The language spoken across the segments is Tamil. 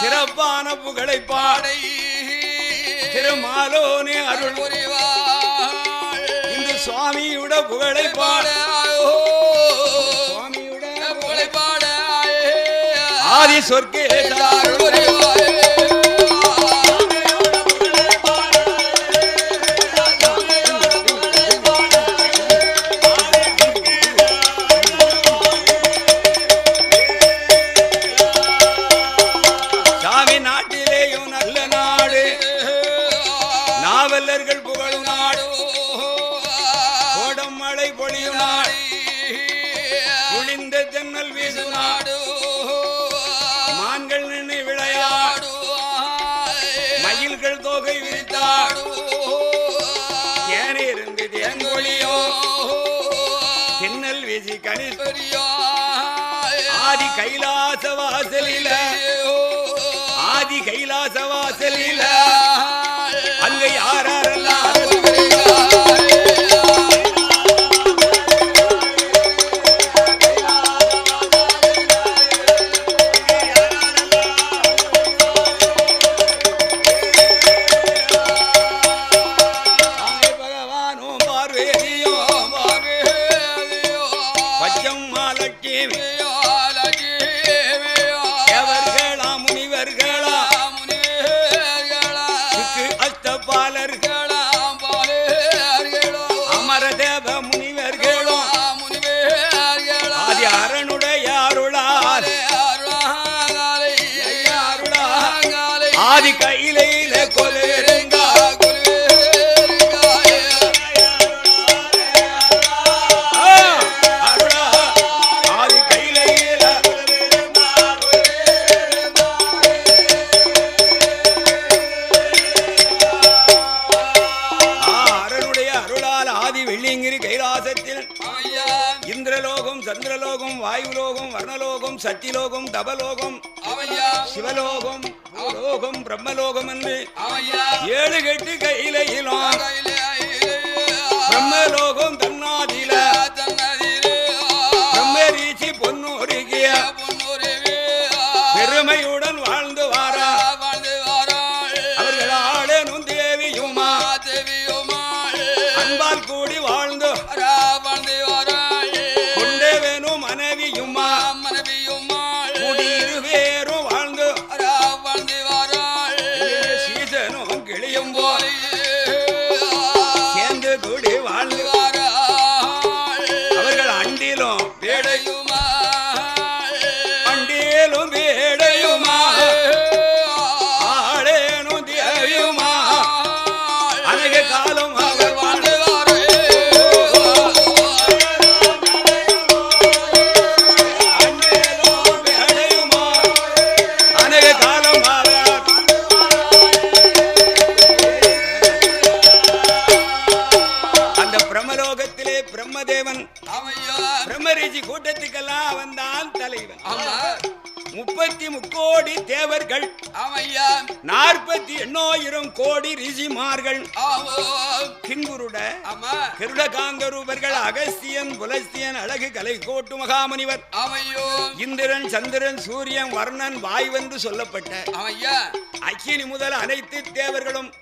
சிறப்பான புகழை பாடை. திருமாலோனே அருள். புரிவாள் இந்த சுவாமியுட புகழை பாட. சுவாமியுட புகழை பாட ஆதி சொர்க்கேதா அருள் புரிவாள் தென்னல் வீசி கணி ஆதி கைலாச வாசலில ஆதி கைலாச வாசலில அங்க யாரெல்லாம் ஆதி கையிலே மகாமுனிவர். இந்திரன் சந்திரன் சூரியன் வர்ணன் வாய்வென்று சொல்லப்பட்ட அக்கினி முதல் அனைத்து தேவர்களும்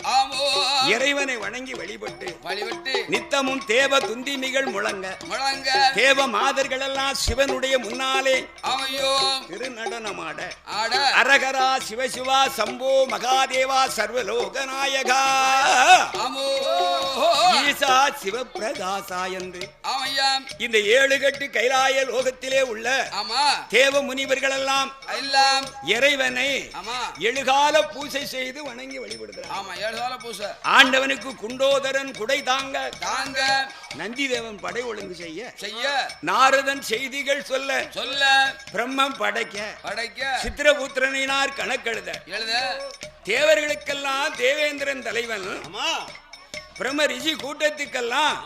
இறைவனை வணங்கி வழிபட்டு வழிபட்டு நித்தமும் தேவ துந்திமிகள் முழங்க. முழங்க. தேவ மாதர்கள் எல்லாம் சிவனுடைய முன்னாலே அவையோ திருநடனமாட. ஆட. அரகரா சிவசிவா சம்போ மகாதேவா சர்வலோகநாயகா. அமோ. ஈசா சிவபிரகாசா என்று. ஆமையா இந்த ஏழு கட்டு கைலாய லோகத்திலே உள்ள ஆமா. தேவ முனிவர்கள் எல்லாம். எல்லாம் இறைவனை ஆமா. எழுகால பூசை செய்து வணங்கி வழிபடுகிறார். ஆமா ஏழு கால பூசை. ஆண்டவனுக்கு குண்டோதரன் குடை தாங்க. தாங்க. நந்திதேவன் படை ஒழுங்கு செய்ய. செய்ய. நாரதன் செய்திகள் சொல்ல. சொல்ல. பிரம்மம் படைக்க. படைக்க. சித்திரபுத்திரனினார் கணக்கெழுத. எழுத. தேவர்களுக்கெல்லாம் தேவேந்திரன் தலைவன். பிரம்ம ரிஷி கூட்டத்துக்கெல்லாம்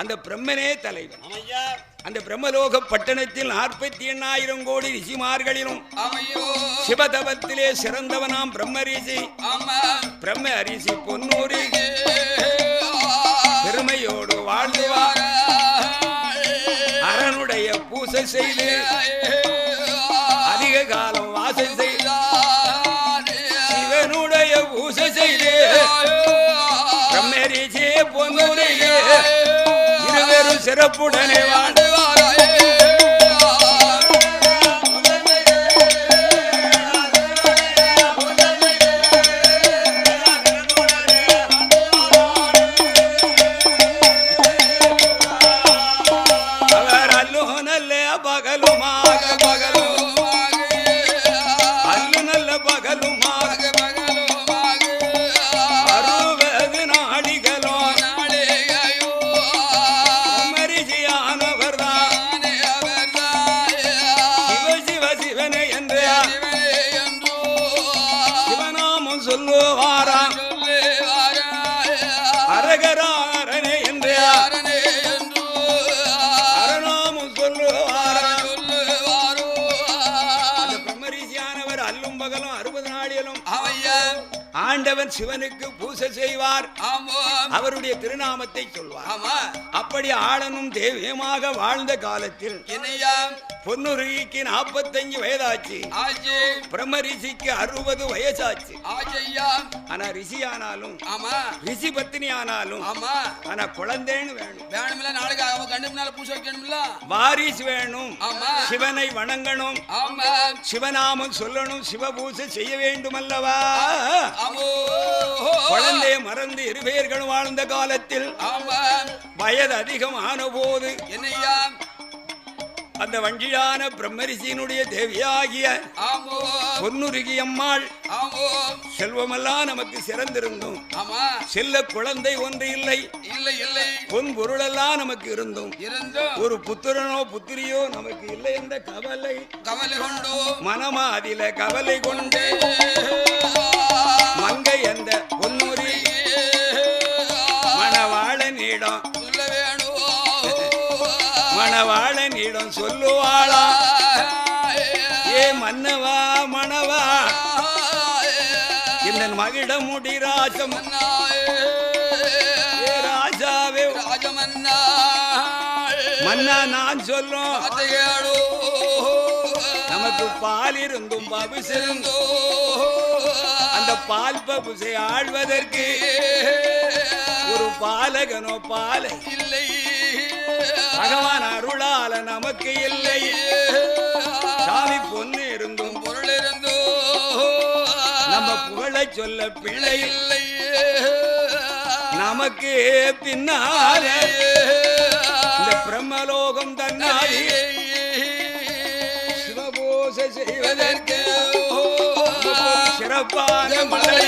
அந்த பிரம்மனே தலைவன். அந்த பிரம்மலோக பட்டணத்தில் நாற்பத்தி எண்ணாயிரம் கோடி ரிஷிமார்களிலும் ஆமையோ? சிவதவத்திலே சிறந்தவனாம் பிரம்ம ரிஷி பிரம்ம ரிஷி பொன்னூரி. பெருமையோடு வாழ்ந்துவார் அரணுடைய பூசை செய்து. சிறப்புடனே வாழ் சிவனுக்கு பூசை செய்வார். அவருடைய திருநாமத்தை சொல்வார். ஆமா. அப்படி ஆளனும் தேவியமாக வாழ்ந்த காலத்தில் என்னையா, பொன்னுருகிக்கு நாற்பத்தஞ்சு வயதாச்சு. பிரம்ம ரிஷிக்கு அறுபது வயசாச்சு. ஆனா ரிஷி ஆனாலும் ஆமா, ரிஷி பத்தினி ஆனாலும் ஆமா. ஆனா குழந்தைன்னு வேணும். வேணுமில்ல, நாளைக்கு அவ கண்ணு முன்னால பூசை வைக்கணுமில்ல? வாரிசு வேணும். ஆமா. சிவனை வணங்கணும். ஆமா, சிவநாமம் சொல்லணும். சிவபூசை செய்ய வேண்டும் அல்லவா. குழந்தையை மறந்து இருவேர்களும் வாழ்ந்த காலத்தில் ஆமா, வயது அதிகம் ஆன போது என்னையா, அந்த வஞ்சியான பிரம்மரிசியினுடைய தேவியாகிய பொன்னுருகி அம்மாள். செல்வமெல்லாம் நமக்கு சிறந்திருந்தும். செல்ல குழந்தை ஒன்று இல்லை. இல்லை இல்லை. பொன் பொருளெல்லாம் நமக்கு இருந்தும். ஒரு புத்திரனோ புத்திரியோ நமக்கு இல்லை என்ற கவலை. கவலை கொண்டோ? மனமாதில கவலை கொண்டு. மங்கை அந்த பொன்னுரி மணவாளனிடம் சொல்ல வேணும்? மணவாளனிடம் சொல்லுவாளா? ஏ மன்னவா மணவா? இந்த மகிட முடி ராசம் ராஜாவே ராஜமன்னா மன்னா நான் சொல்லும். நமக்கு பால் இருந்தும் பபுசிருந்தும் அந்த பால் பபுசை ஆழ்வதற்கு ஒரு பாலகனோ பாலை பகவான் அருளால நமக்கு இல்லை. சாமி பொண்ணு இருந்தும் பொருள் இருந்தோ நம்ம புகழை சொல்ல பிழை இல்லை. நமக்கு பின்னாலே இந்த பிரம்மலோகம் தன்னாலே சிவபோச செய்வதற்கு சிறப்பான மலை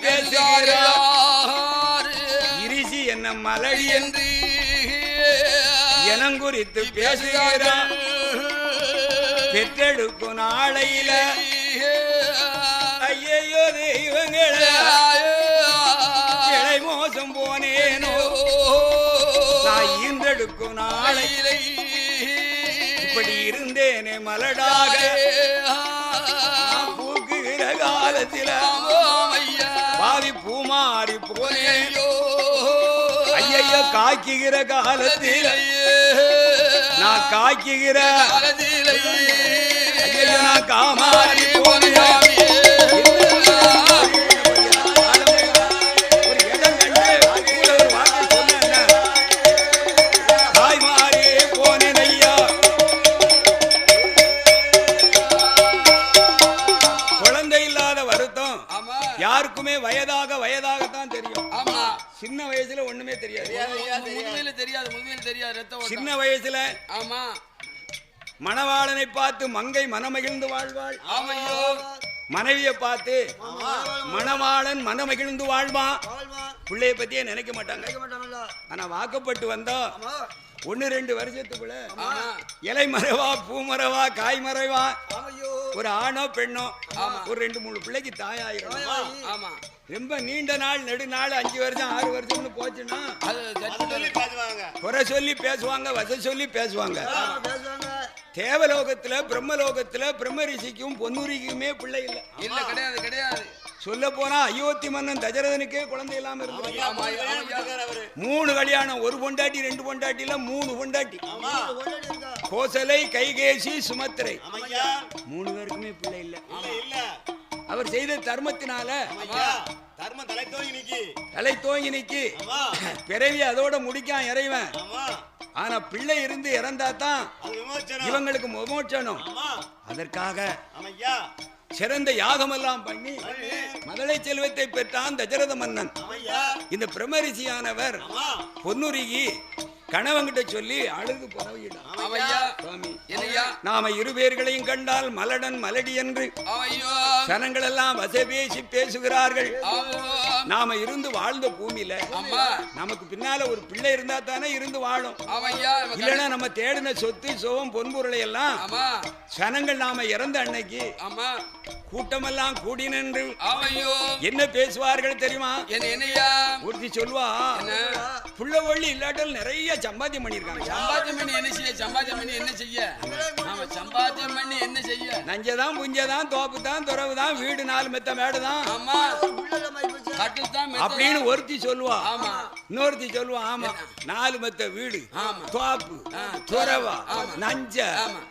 பேசுகிறார் இரிசி என்ன மலடி என்று இனங்குறித்து பேசுகிறார். பெற்றெடுக்கும் நாளையில ஐயையோ தெய்வங்கள. கிளை மோசம் போனேனோ. நான் ஈன்றெடுக்கும் நாளை இப்படி இருந்தேனே மலடாக. பூக்குகிற காலத்தில. பூமாறி போனேன் ஐயையோ காய்க்குகிற காலத்தில் நான் காய்க்குகிற நான் காமாறி போனேன். சின்ன வயசுல ஆமா. மணவாளனை பார்த்து மங்கை மனமகிழ்ந்து வாழ்வாள். ஆமையோ. மனைவியை பார்த்து மணவாளன் மனமகிழ்ந்து வாழ்வான் பிள்ளைய பத்தியே நினைக்க மாட்டாங்க. ஆனா வாக்கப்பட்டு வந்தா ஒன்னு ரெண்டு வருஷத்துக்குள்ள இலை மறைவா பூ மறைவா காய் மறைவா? ஒரு ஆணோ பெண்ணோ. ஒரு ரெண்டு மூணு பிள்ளைக்கு தாயாயிரும் ஆமா. ரொம்ப நீண்ட நாள் நெடு நாள் அஞ்சு வருஷம் ஆறு வருஷம்னு போச்சுன்னா குறை சொல்லி பேசுவாங்க வச சொல்லி பேசுவாங்க. ஆமா, பேசுவாங்க. தேவலோகத்துல பிரம்மலோகத்துல பிரம்ம ரிஷிக்கும் பொன்னுரிக்குமே பிள்ளை இல்லை. இல்ல கிடையாது கிடையாது. சொல்ல போனா அயோத்தி மன்னன் தஜரதனுக்கே குழந்தை இல்லாம இருந்தது மூணு கல்யாணம் ஒரு பொண்டாட்டி ரெண்டு பொண்டாட்டி இல்ல மூணு பொண்டாட்டி. கோசலை கைகேசி சுமத்திரை. மூணு பேருக்குமே பிள்ளை இல்ல. அவர் செய்த தர்மத்தினால ஐயா தர்ம தலை தோங்கி நிக்கி. தலை பிறவி அதோட முடிக்கான் இறைவன். ஆனா பிள்ளை இருந்து இறந்தா தான் இவங்களுக்கு ஆமா அதற்காக சிறந்த யாகமெல்லாம் பண்ணி மதலை செல்வத்தை பெற்றான் தஜரத மன்னன். இந்த பிரம்மரிஷியானவர் ஆமா பொன்னுருகி கணவன்கிட்ட சொல்லி அழுது நாம இரு பேர்களையும் கண்டால் மலடன் மலடி என்று ஜனங்கள் எல்லாம் வசபேசி பேசுகிறார்கள். ஆமோ நாம இருந்து வாழ்ந்த பூமியில நமக்கு பின்னால ஒரு பிள்ளை இருந்தா தானே இருந்து வாழும். இல்லைன்னா நம்ம தேடின சொத்து சோகம் பொன்பொருளை எல்லாம் ஆமா. ஜனங்கள் நாம இறந்த அன்னைக்கு கூட்டமெல்லாம் கூடி நின்று என்ன பேசுவார்கள் தெரியுமா? என்ன என்னையா? ஒருத்தி சொல்வா என்ன? புள்ள ஒள்ளி இல்லாட்டல் நிறைய சம்பாத்தியம் பண்ணிருக்காங்க சம்பாத்தியம் பண்ணி என்ன செய்ய? சம்பாத்தியம் பண்ணி என்ன செய்ய? ஆமா சம்பாத்தியம் பண்ணி என்ன செய்ய? நஞ்சதான் புஞ்சதான் தோப்பு தான் துறவு தான் வீடு நாலு மெத்த மேடு தான் ஆமா அப்படின்னு ஒருத்தி சொல்லுவா. ஆமா. இன்னொருத்தி சொல்லுவா ஆமா நாலு மெத்த வீடு. தோப்பு துறவா நஞ்ச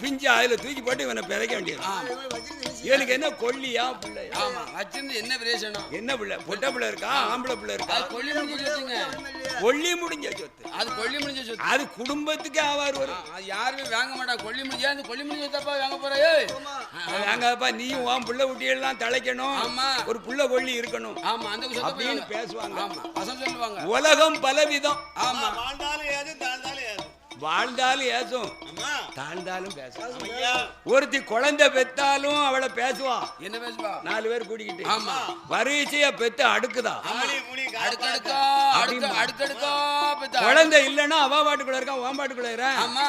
பிஞ்ச அதுல தூக்கி போட்டு இவனை பிறக்க வேண்டியது. இவனுக்கு என்ன கொல்லியா பிள்ளையா? ஆமா. வச்சிருந்து என்ன பிரயோஜனம்? என்ன பிள்ளை? பொட்டை பிள்ளை இருக்கா? ஆம்பளை பிள்ளை இருக்கா? கொல்லி முடிஞ்ச சொத்துங்க. கொல்லி முடிஞ்ச சொத்து. அது கொல்லி முடிஞ்ச சொத்து. அது குடும்பத்துக்கு ஆவார் வரும் யாருமே வாங்க மாட்டா. கொல்லி முடிஞ்சா அந்த கொல்லி முடிஞ்ச சொத்தப்பா வாங்க போற? ஏய். நாங்கப்பா நீயும் உன் புள்ள குட்டியெல்லாம் தலைக்கணும் ஆமா. ஒரு புள்ள கொள்ளி இருக்கணும். ஆமா அந்த அப்படின்னு. பேசுவாங்க. சொல்லுவாங்க. உலகம் பலவிதம். ஆமா. வாழ்ந்தாலும் ஏது தாழ்ந்தாலும் ஏது வாழ்ந்தாலும் ஏசும் ஆமா. தாழ்ந்தாலும் பேசும் ஒருத்தி குழந்தை பெத்தாலும் அவளை பேசுவா. என்ன பேசுவா? நாலு பேர் கூட்டிக்கிட்டு. ஆமா. வரிசையா பெத்து அடுக்குதா. குழந்தை இல்லைன்னா அவ பாட்டுக்குள்ள இருக்கா உன் பாட்டுக்குள்ள இருக்கா ஆமா.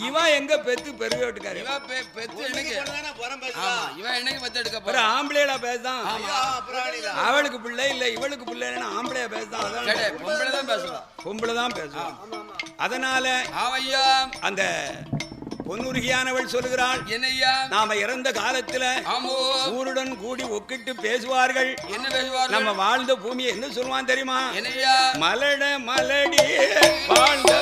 இவன் எங்க பெத்து பெருவி விட்டுக்காரு? பெத்து என்னைக்கு கொண்டுதானே புறம் பேசுவா ஆமா இவ என்னைக்கு பெத்து எடுக்க ஒரு போறா ஆம்பளையில பேசுதான். அவளுக்கு பிள்ளை இல்ல இவளுக்கு பிள்ளை இல்லைன்னா ஆம்பளையா பேசுதான். அதான் பொம்பளை தான் பேசுவா பொம்பளை தான் பேசுவான். அதனால ஆவையா அந்த பொன்னுருகியானவள் சொல்லுகிறாள் என்னையா? நாம இறந்த காலத்துல ஆமோ? ஊருடன் கூடி ஒக்கிட்டு பேசுவார்கள். என்ன பேசுவார் நம்ம வாழ்ந்த பூமியை என்ன சொல்லுவான் தெரியுமா? என்னையா? மலட மலடி வாழ்ந்த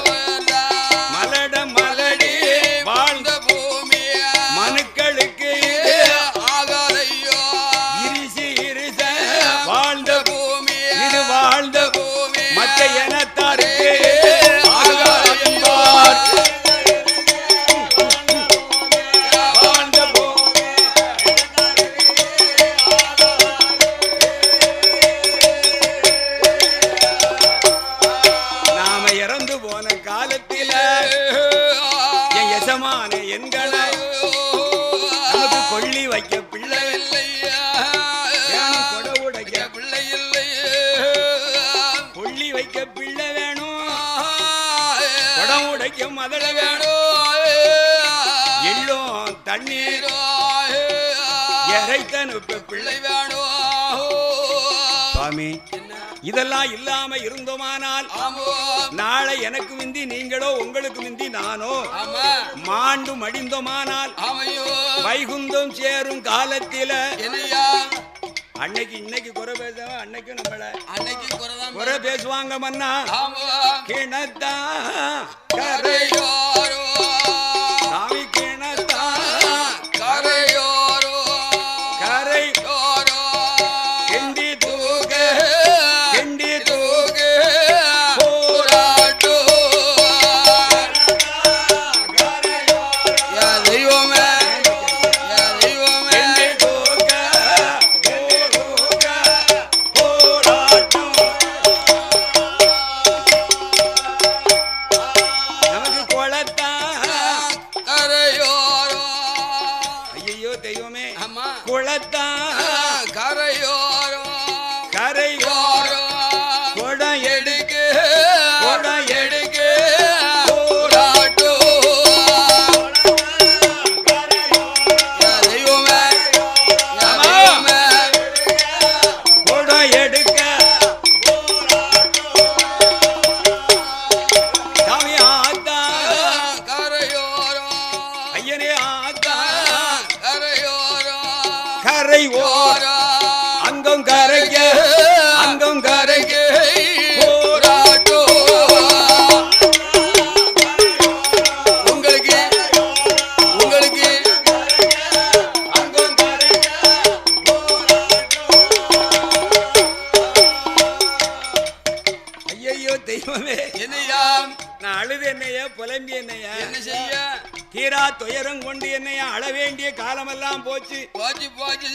எசமான எண்களை நமக்கு கொள்ளி வைக்க பிள்ளை வேணும் கொடை உடைக்க பிள்ளை இல்லையே கொள்ளி வைக்க பிள்ளை வேணும். குடம் உடைக்க மதள வேணும். எள்ளும் தண்ணீர் இறைத்தனுப்பு பிள்ளை வேணும். சுவாமி இதெல்லாம் இல்லாம இருந்தோமானால் நாளை எனக்கு மிந்தி நீங்களோ உங்களுக்கு மிந்தி நானோ? மாண்டு மடிந்தோமானால் வைகுந்தம் சேரும் காலத்தில என்னையா? அன்னைக்கு இன்னைக்கு குறை பேசுவ அன்னைக்கு நம்மள. அன்னைக்கு குறை பேசுவாங்க மன்னா. கிணத்தா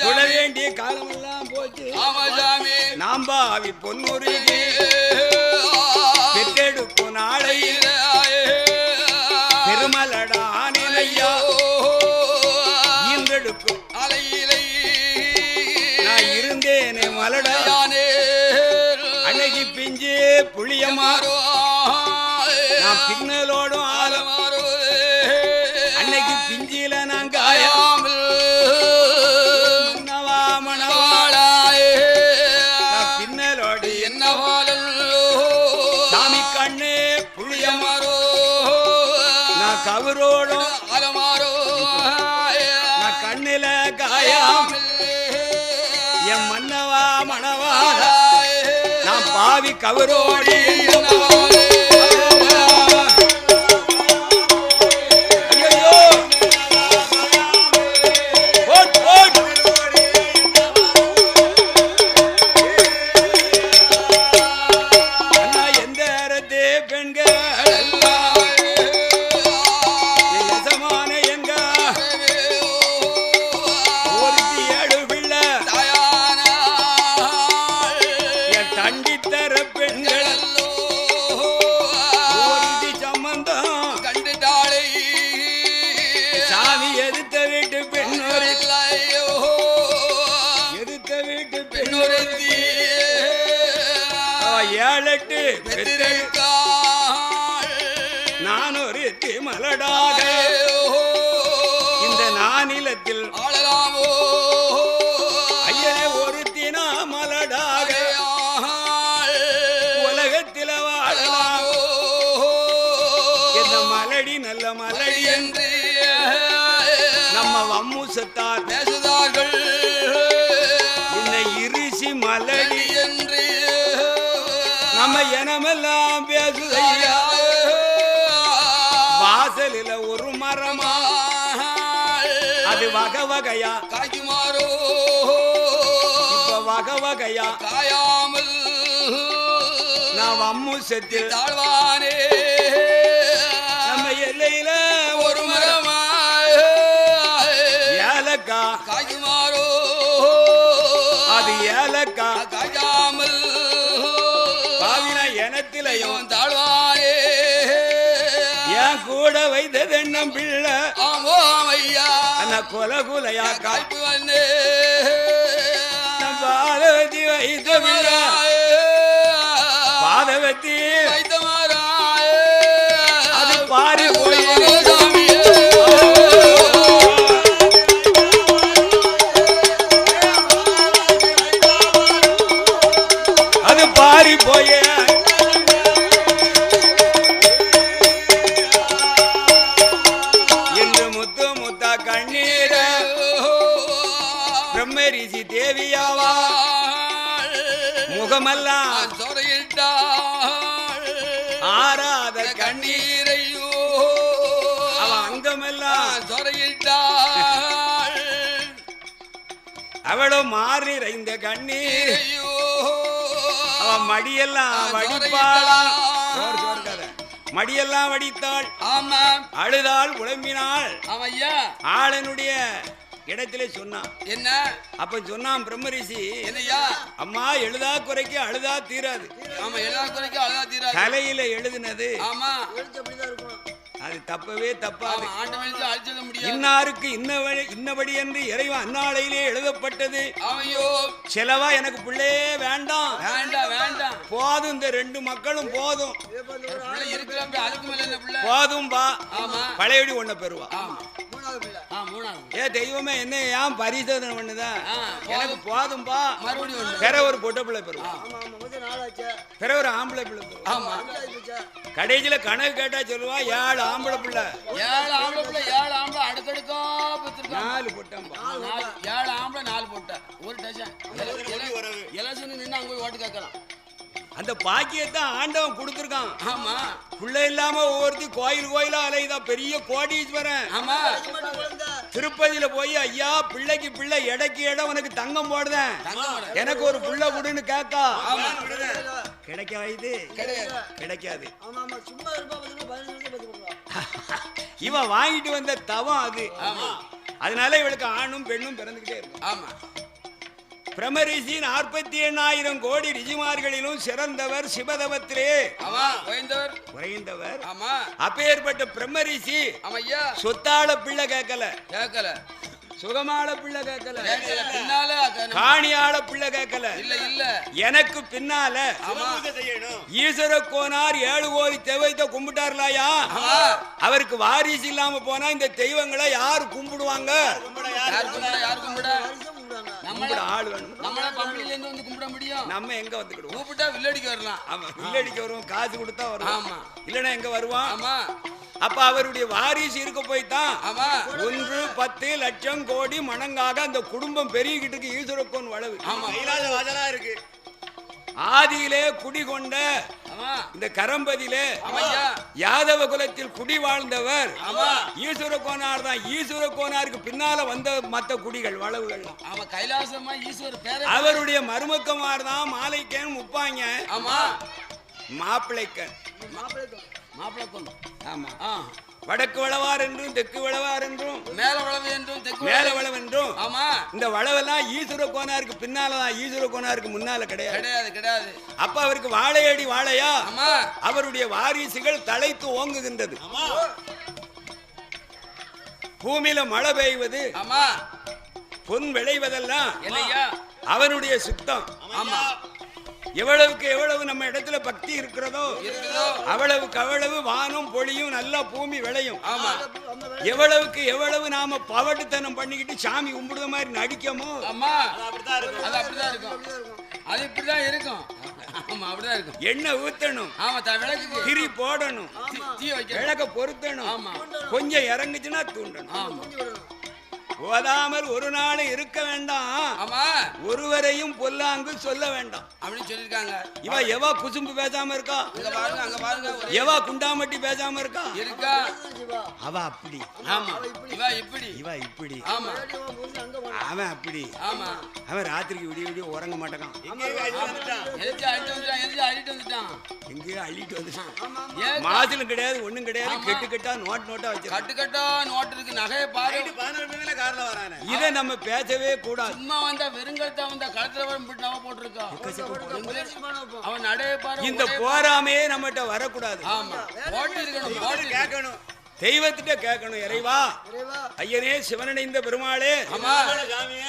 சாமி வேண்டிய காலமெல்லாம் போச்சு. ஆமா சாமி நாம்பாவி பொன்னுருகி பெற்றெடுக்கும் நாளை பெருமலடா ஆனையா ஈன்றெடுக்கும் அலையிலை நான் இருந்தேனே மலடா. அன்னைக்கு பிஞ்சு புளியமா. நான் பின்னலோடும் ஆலம் அன்னைக்கு பிஞ்சில நான் காயம். கவரோடும் நான் கண்ணில காயம் என் மன்னவா மணவாடா நான் பாவி கவரோடி வகையா? காய்க்குமாரோ? இப்ப வகை வகையா? காயாமல் நான் வம்முசத்தில் தாழ்வானே. நம்ம எல்லையில ஒரு மரம். ஏலக்கா. காய்க்குமாரோ? அது ஏலக்கா. காய்க்காமல் பாவின இனத்திலையும் இவன் தாழ்வானே. என் கூட பிள்ளை ஆமோ ஐயா அந்த கொல குலையா காய் காய்ப்பு வந்தே பாதவதி வைத்த பிள்ளை கண்ணீர. பிரம்மரிசி தேவியாவா முகமெல்லாம் ஆறாத கண்ணீர் அவ அங்கமெல்லாம் அவளும் மாறி இந்த கண்ணீர். அவ மடியெல்லாம் வடிப்பாளா. மடியெல்லாம் வடித்தாள். ஆமாம் அழுதாள் புலம்பினாள் ஐயா ஆளனுடைய இடத்திலே சொன்னான். என்ன? அப்ப சொன்னான் பிரம்மரிஷி என்னய்யா அம்மா எழுதா குறைக்கு அழுதா தீராது. ஆமா எல்லா குறைக்கும் அழகா தீராது. தலையில எழுதுனது. ஆமா. எழுத்து அப்படிதான் இருக்கும். அது தப்பவே தப்பாது. இன்னாருக்கு இன்னவழி இன்னபடி என்று இறைவன் அந்நாளையிலே எழுதப்பட்டது. ஐயோ செலவா எனக்கு பிள்ளையே வேண்டாம். வேண்டாம் வேண்டாம் போதும் இந்த ரெண்டு மக்களும் போதும். போதும் பா ஆமா. பழையபடி ஒண்ண பெறுவா. ஆமா. மூணாவது ஏ தெய்வமே என்ன ஏன் பரிசோதனை பண்ணுதா? ஆ, எனக்கு போதும்பா. மறுபடியும் ஒண்ணு பிற ஒரு பொட்ட பிள்ளை பெறுவோம் ஆமா ஆமா முதல் நாளாச்சே பிற ஒரு ஆம்பளை பிள்ளை ஆமா. கடைசியில கணக்கு கேட்டா சொல்லுவா ஏழு ஆம்பளை பிள்ளை. ஏழு ஆம்பளை பிள்ளை ஏழு ஆம்பளை அடுக்கடுக்கா நாலு பொட்டம்பா நாலு ஏழு ஆம்பளை நாலு போட்டா. ஒரு டஜன். உறவு. எலசன் நின்று அங்க போய் ஓட்டு கேட்கலாம். அந்த பாக்கியத்தை ஆண்டவன் கொடுத்துருக்கான். ஆமா. பிள்ளை இல்லாம ஒவ்வொருத்தி கோயில் கோயிலா அலையுதா? பெரிய கோடீஸ்வரன். ஆமா. திருப்பதியில போய் ஐயா பிள்ளைக்கு பிள்ளை எடைக்கு இடம் உனக்கு தங்கம் போடுதேன். எனக்கு ஒரு புள்ள கொடுன்னு கேக்கா. ஆமா கிடைக்க இது? கிடைக்காது. இவன் வாங்கிட்டு வந்த தவம் அது. ஆமா. அதனால இவளுக்கு ஆணும் பெண்ணும் பிறந்துகிட்டே இருக்கும். ஆமா. பிரமரிஷி நாற்பத்தி எண்ணாயிரம் கோடி ரிஜிமார்களிலும் சிறந்தவர் சிவதவத்திலே. ஆமா குறைந்தவர். ஆமா. அப்பேற்பட்ட ஐயா. சொத்தாள பிள்ளை கேட்கல. கேட்கல. சுகமாள பிள்ளை கேட்கல. பின்னால காணியாள பிள்ளை கேட்கல. இல்ல இல்ல. எனக்கு பின்னால ஈஸ்வர கோனார் ஏழு கோடி தெய்வத்தை கும்பிட்டார்லாயா? அவருக்கு வாரிசு இல்லாம போனா இந்த தெய்வங்களை யார் கும்பிடுவாங்க? கும்பிட யார் கும்பிட கும்பிட? நம்மள கும்பிட ஆள் வேணும். நம்மள பம்பளில இருந்து வந்து கும்பிட முடியும். நம்ம எங்க வந்துக்கிடுவோம்? கூப்பிட்டா வில்லடிக்கு வரலாம் ஆமா வில்லடிக்க வருவோம் காசு கொடுத்தா வருவோம். ஆமா. இல்லனா எங்க வருவான்? ஆமா. அப்ப அவருடைய வாரிசு இருக்க போய் தான் ஆமா. ஒன்று பத்து லட்சம் கோடி மடங்காக அந்த குடும்பம் பெருகிட்டு இருக்கு ஈஸ்வரக்கோன் வளவு. ஆமா. இருக்கு. ஆதியிலே குடிகொண்ட ஆமா இந்த கரம்பதியிலே யாதவ குலத்தில் குடி வாழ்ந்தவர். ஆமா. ஈஸ்வர கோனார் தான். ஈஸ்வர கோனாருக்கு பின்னால வந்த மத்த குடிகள் வளவுகள். கைலாசமா ஈஸ்வர் அவருடைய மருமக்கமார் தான் மாலைக்கன் முப்பாங்க. ஆமா. மாப்பிள்ளைக்கன் மாப்பிள்ளை மாப்பிள்ளை கொண்டு ஆமா. ஆ. வடக்கு வளவார் என்றும் தெற்கு வளவார் என்றும் மேல வளவு என்றும் தெற்கு மேல வளவு. என்றும் ஆமா. இந்த வளவெல்லாம் ஈஸ்வர கோனாருக்கு பின்னாலதான் ஈஸ்வர கோனாருக்கு முன்னால கிடையாது. கிடையாது கிடையாது. அப்ப அவருக்கு வாழையடி வாழையா? ஆமா. அவருடைய வாரிசுகள் தலைத்து ஓங்குகின்றது. ஆமா. பூமியில மழை பெய்வது ஆமா. பொன் விளைவதெல்லாம் என்னய்யா அவனுடைய சுத்தம். ஆமா. எவ்வளவுக்கு எவ்வளவு நம்ம இடத்துல பக்தி இருக்கிறதோ அவ்வளவுக்கு அவ்வளவு வானம் பொழியும் நல்லா பூமி விளையும். ஆமா. எவ்வளவுக்கு எவ்வளவு நாம பவட்டுத்தனம் பண்ணிக்கிட்டு சாமி கும்பிடுற மாதிரி நடிக்கமோ? ஆமா. அது இப்படிதான் இருக்கும். ஆமா அப்படிதான் இருக்கும். எண்ணெய் ஊத்தணும். ஆமா திரி போடணும். விளக்க பொருத்தணும். ஆமா. கொஞ்சம் இறங்குச்சுன்னா தூண்டணும். ஆமா. ஓதாமல் ஒரு நாள் இருக்க வேண்டாம். ஆமா. ஒருவரையும் பொல்லாங்கு சொல்ல வேண்டாம். அப்படின்னு சொல்லிருக்காங்க இவ எவா குசும்பு பேசாம இருக்கா? அங்க பாருங்க அங்க பாருங்க ஒரு- எவா குண்டாமட்டி பேசாம இருக்கா? இருக்கா? அவ அப்படி. ஆமா. இவா இப்படி. இவ இப்படி. ஆமா. அவன் அப்படி. ஆமா. அவன் ராத்திரிக்கு விடிய விடிய உறங்க மாட்டான் எதிர்த்து அழிட்டு வந்துட்டான்? எதிர்த்து அழிட்டு வந்துட்டான்? எங்கேயோ மாசிலும் கிடையாது ஒண்ணும் கிடையாது. கெட்டு கெட்டா நோட் நோட்டா வச்சிருக்கான். கட்டு கட்டா நோட்டு இருக்கு. நகையை பாரு. பதினொரு கார்ல வரானே. இதை நம்ம பேசவே கூடாது. சும்மா வந்தா வெறுங்கழுத்தா வந்தா கழுத்துல வரும் போட்டு நவ போட்டிருக்கா. அவன் நடைய பாரு இந்த போராமையே நம்மகிட்ட வரக்கூடாது. ஆமா. போட்டு இருக்கணும் போட்டு இருக்கணும். கேட்கணும். தெய்வத்திட்ட கேட்கணும் இறைவா. இறைவா. ஐயனே சிவனடைந்த பெருமாளே. ஆமா. சாமிய.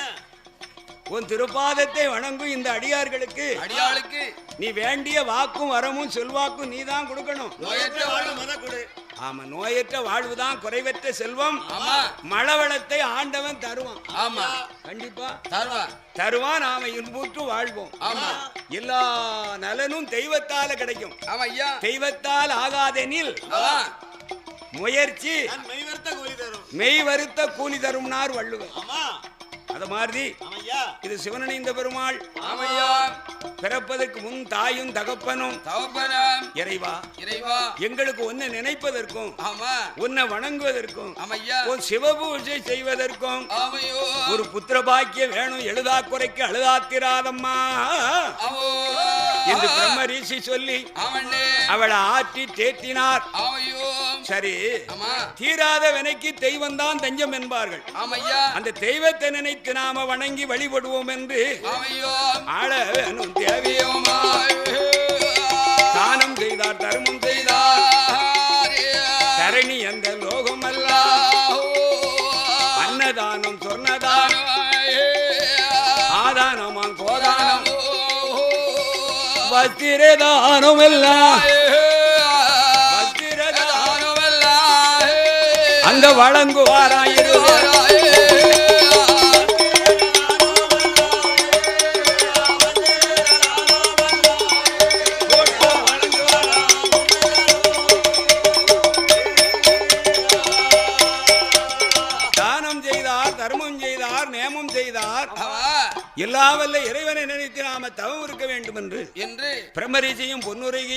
உன் திருப்பாதத்தை வணங்கும் இந்த அடியார்களுக்கு அடியாளுக்கு நீ வேண்டிய வாக்கும் வரமும் செல்வாக்கும் நீ தான் கொடுக்கணும் ஆமா நோயற்ற வாழ்வுதான் குறைவற்ற செல்வம். மழவளத்தை ஆண்டவன் தருவான். ஆமா. கண்டிப்பா. தருவா தருவான் நாம இன்புற்று வாழ்வோம். ஆமா. எல்லா நலனும் தெய்வத்தால கிடைக்கும். ஆமா ஐயா தெய்வத்தால் ஆகாதெனில் முயற்சி. மெய்வர்த்த கூலி தரும். மெய் வருத்த கூலி தரும்னார் வள்ளுவர். ஆமா. அத மாதிரி இது சிவனணிந்த பெருமாள். ஆமையா? பிறப்பதற்கு முன் தாயும் தகப்பனும். தவப்பனம் இறைவா இறைவா. எங்களுக்கு உன்னை நினைப்பதற்கும் ஆமா. உன்னை வணங்குவதற்கும் ஆமையா? உன் சிவபூஜை செய்வதற்கும் ஒரு புத்திர பாக்கியம் வேணும் எழுதா குறைக்கு அழுதாத்திராதம்மா என்று பிரம்ம ரிஷி சொல்லி அவளை ஆற்றி தேற்றினார். சரி. தீராத வினைக்கு தெய்வம் தான் தஞ்சம் என்பார்கள். அந்த தெய்வத்தை நினைத்து நாம வணங்கி வழிபடுவோம் என்று ஆமையோ. ஆள வேணும் தேவியோமா தானம் செய்தார் தர்மம் செய்தார். தரணி அந்த லோகம் அல்ல அன்னதானம் சொர்ணதானம் ஆதானமாம் கோதானம். வஸ்திரதானம் எல்லாம் செய்தார் எல்லா வல்ல இறைவனை நினைத்து நாம தவம் இருக்க வேண்டும் என்று. என்று பிரம்மரிசியும் பொன்னுரையும்